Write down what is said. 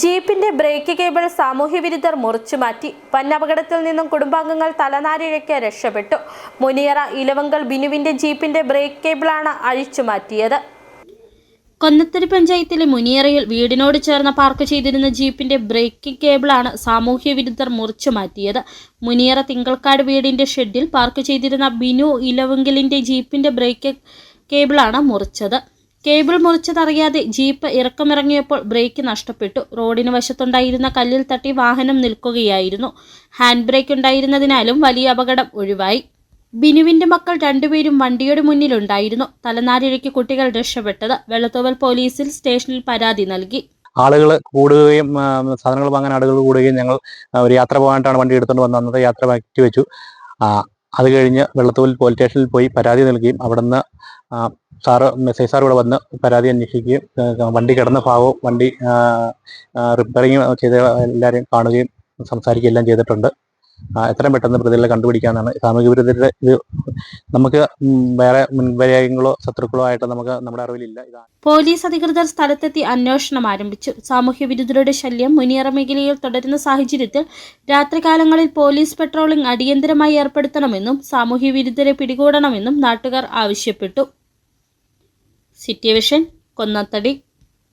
ജീപ്പിന്റെ break cable സാമൂഹ്യ വിരുദ്ധർ മുറിച്ചു മാറ്റി. വന്നപകടത്തിൽ നിന്നും കുടുംബാംഗങ്ങൾ തലനാരിഴയ്ക്ക് രക്ഷപ്പെട്ടു. മുനിയറ ഇലവങ്കൽ ബിനുവിന്റെ ജീപ്പിന്റെ ബ്രേക്ക് കേബിളാണ് അഴിച്ചു മാറ്റിയത്. കൊന്നത്തടി പഞ്ചായത്തിലെ മുനിയറയിൽ വീടിനോട് ചേർന്ന് പാർക്ക് ചെയ്തിരുന്ന ജീപ്പിന്റെ ബ്രേക്ക് കേബിളാണ് സാമൂഹ്യ വിരുദ്ധർ മുറിച്ചു മാറ്റിയത്. മുനിയറ തിങ്കൾക്കാട് വീടിന്റെ ഷെഡിൽ പാർക്ക് ചെയ്തിരുന്ന ബിനു ഇലവങ്കലിന്റെ ജീപ്പിന്റെ ബ്രേക്ക് കേബിളാണ് മുറിച്ചത്. കേബിൾ മുറിച്ചതറിയാതെ ജീപ്പ് ഇറക്കമിറങ്ങിയപ്പോൾ ബ്രേക്ക് നഷ്ടപ്പെട്ടു. റോഡിന് വശത്തുണ്ടായിരുന്ന കല്ലിൽ തട്ടി വാഹനം നിൽക്കുകയായിരുന്നു. ഹാൻഡ് ബ്രേക്ക് ഉണ്ടായിരുന്നതിനാലും വലിയ അപകടം ഒഴിവായി. ബിനുവിന്റെ മക്കൾ രണ്ടുപേരും വണ്ടിയുടെ മുന്നിലുണ്ടായിരുന്നു. തലനാരിഴയ്ക്ക് കുട്ടികൾ രക്ഷപ്പെട്ടത് വെള്ളത്തോവൽ പോലീസിൽ സ്റ്റേഷനിൽ പരാതി നൽകി. ആളുകൾ കൂടുകയും സാധനങ്ങൾ വാങ്ങാൻ ആളുകൾ കൂടുകയും ഞങ്ങൾ ഒരു യാത്ര പോകാനായിട്ടാണ് വണ്ടി എടുത്തുകൊണ്ട് വന്നത്. അന്നത്തെ യാത്ര മാറ്റി വെച്ചു അത് കഴിഞ്ഞ് വെള്ളത്തോൽ പോലീസ് സ്റ്റേഷനിൽ പോയി പരാതി നൽകുകയും അവിടുന്ന് സാറ് മെസ്സേജ് സാർ ഇവിടെ വന്ന് പരാതി അന്വേഷിക്കുകയും വണ്ടി കിടന്ന ഭാഗവും വണ്ടി റിപ്പയറിങ് ചെയ്ത എല്ലാവരെയും കാണുകയും സംസാരിക്കുകയും എല്ലാം ചെയ്തിട്ടുണ്ട്. എത്രയും പെട്ടെന്ന് പ്രതികളെ കണ്ടുപിടിക്കാനാണ് സാമൂഹിക വിരുദ്ധരുടെ ഇത് നമുക്ക് വേറെ മുൻപര്യായങ്ങളോ ശത്രുക്കളോ ആയിട്ട് നമുക്ക് നമ്മുടെ അറിവിലില്ല. പോലീസ് അധികൃതർ സ്ഥലത്തെത്തി അന്വേഷണം ആരംഭിച്ചു. സാമൂഹ്യ വിരുദ്ധരുടെ ശല്യം മുനിയറ മേഖലയിൽ തുടരുന്ന സാഹചര്യത്തിൽ രാത്രികാലങ്ങളിൽ പോലീസ് പെട്രോളിംഗ് അടിയന്തരമായി ഏർപ്പെടുത്തണമെന്നും സാമൂഹ്യ വിരുദ്ധരെ പിടികൂടണമെന്നും നാട്ടുകാർ ആവശ്യപ്പെട്ടു. situation, Karnataka,